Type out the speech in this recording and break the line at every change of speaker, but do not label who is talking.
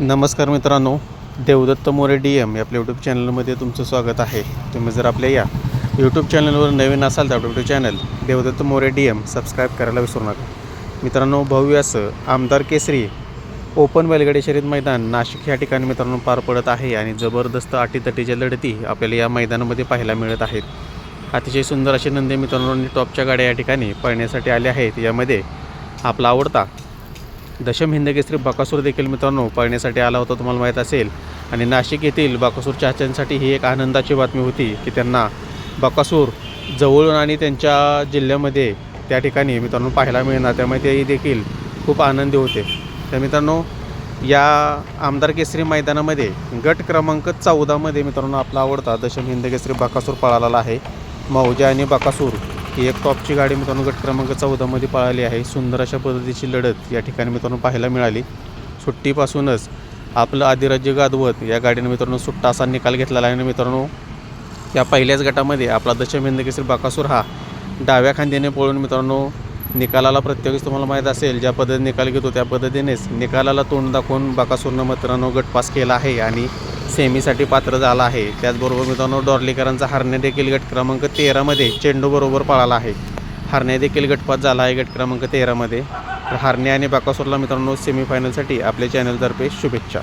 नमस्कार मित्रांनो Devdatt More D M या आपल्या यूट्यूब चॅनलमध्ये तुमचं स्वागत आहे. तुम्ही जर आपल्या या यूट्यूब चॅनलवर नवीन असाल तर आपलं YouTube channel Devdatta More D M subscribe करायला विसरू नका. मित्रांनो भव्य असं आमदार केसरी ओपन बैलगाडी शर्यत मैदान नाशिक या ठिकाणी मित्रांनो पार पडत आहे आणि जबरदस्त अटीतटीच्या लढती आपल्याला या मैदानामध्ये पाहायला मिळत आहेत. अतिशय सुंदर असे नंदी मित्रांनो टॉपच्या गाड्या या ठिकाणी पळण्यासाठी आल्या आहेत. यामध्ये आपला आवडता दशम हिंदकेसरी बकासूर देखील मित्रांनो पळण्यासाठी आला होता तुम्हाला माहीत असेल. आणि नाशिक येथील बकासूर चाहत्यांसाठी ही एक आनंदाची बातमी होती की त्यांना बकासूर जवळून आणि त्यांच्या जिल्ह्यामध्ये त्या ठिकाणी मित्रांनो पाहायला मिळणार. त्यामुळे तेही देखील खूप आनंदी होते. तर मित्रांनो या आमदार केसरी मैदानामध्ये गट क्रमांक चौदामध्ये मित्रांनो आपला आवडता दशम हिंद केसरी बकासूर पळालेला आहे. मौजा आणि बकासूर ही एक टॉपची गाडी मित्रांनो गट क्रमांक चौदामध्ये पळाली आहे. सुंदर अशा पद्धतीची लढत या ठिकाणी मित्रांनो पाहायला मिळाली. सुट्टीपासूनच आपलं आदिराज्य गादवत या गाडीनं मित्रांनो सुट्टा असा निकाल घेतलेला आहे. आणि मित्रांनो या पहिल्याच गटामध्ये आपला दशमिंद केसरी बाकासूर हा डाव्या खांद्याने पळून मित्रांनो निकालाला प्रत्येकच तुम्हाला माहीत असेल ज्या पद्धतीने निकाल घेतो त्या पद्धतीनेच निकालाला तोंड दाखवून बाकासूरनं मित्रांनो गट पास केला आहे. आणि सेमीसाठी पात्र झाला आहे. त्याचबरोबर मित्रांनो डॉर्लीकरांचा हरणे देखील गट क्रमांक तेरामध्ये चेंडूबरोबर पळाला आहे. हरणे देखील गटपात झाला आहे गट क्रमांक तेरामध्ये तर हरणे आणि बाकासूरला मित्रांनो सेमीफायनलसाठी आपल्या चॅनलतर्फे शुभेच्छा.